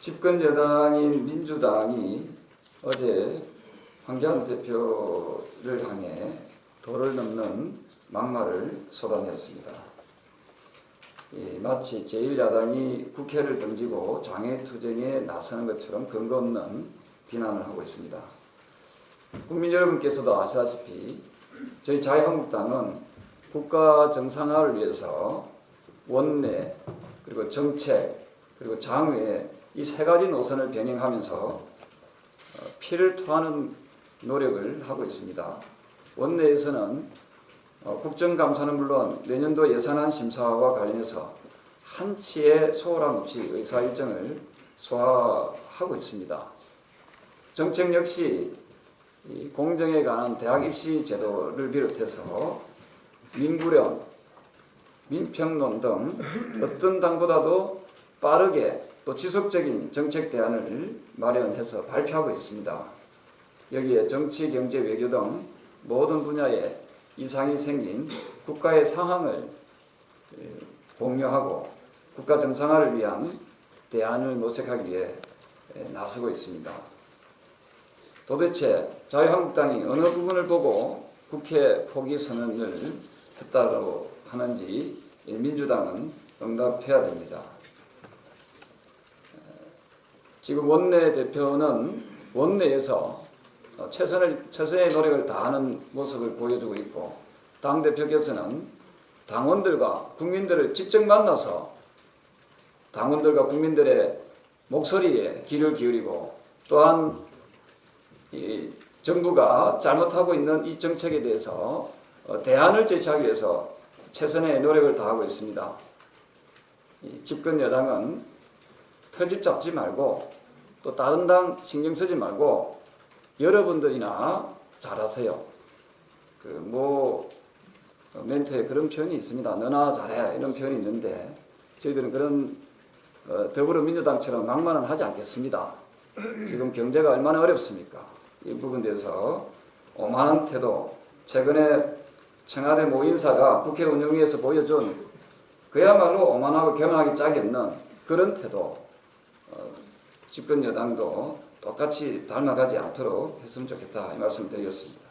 집권 여당인 민주당이 어제 황교안 대표를 향해 도를 넘는 막말을 쏟아냈습니다. 이 마치 제1야당이 국회를 던지고 장애투쟁에 나서는 것처럼 근거 없는 비난을 하고 있습니다. 국민 여러분께서도 아시다시피 저희 자유한국당은 국가 정상화를 위해서 원내 그리고 정책 그리고 장외 이 세 가지 노선을 병행하면서 어, 피를 토하는 노력을 하고 있습니다. 원내에서는 어, 국정감사는 물론 내년도 예산안 심사와 관련해서 한치의 소홀함 없이 의사 일정을 소화하고 있습니다. 정책 역시 이 공정에 관한 대학 입시 제도를 비롯해서 민구령, 민평론 등 어떤 당보다도 빠르게 또 지속적인 정책 대안을 마련해서 발표하고 있습니다. 여기에 정치, 경제, 외교 등 모든 분야에 이상이 생긴 국가의 상황을 에, 공유하고 국가 정상화를 위한 대안을 모색하기 위해 에, 나서고 있습니다. 도대체 자유한국당이 어느 부분을 보고 국회 포기 선언을 했다고 하는지 민주당은 응답해야 됩니다. 지금 원내 대표는 원내에서 어, 최선을 최선의 노력을 다하는 모습을 보여주고 있고 당 대표께서는 당원들과 국민들을 직접 만나서 당원들과 국민들의 목소리에 귀를 기울이고 또한 이 정부가 잘못하고 있는 이 정책에 대해서 어, 대안을 제시하기 위해서 최선의 노력을 다하고 있습니다. 이 집권 여당은 터집 잡지 말고 또 다른 당 신경 쓰지 말고 여러분들이나 잘하세요. 그뭐 멘트에 그런 표현이 있습니다. 너나 잘해 이런 표현이 있는데 저희들은 그런 어, 더불어민주당처럼 막말은 하지 않겠습니다. 지금 경제가 얼마나 어렵습니까? 이 부분에 대해서 오만한 태도, 최근에 청와대 모 인사가 국회 운영위에서 보여준 그야말로 오만하고 겸하기 짝이 없는 그런 태도, 어, 집권 여당도 똑같이 닮아가지 않도록 했으면 좋겠다 이 말씀 드리겠습니다.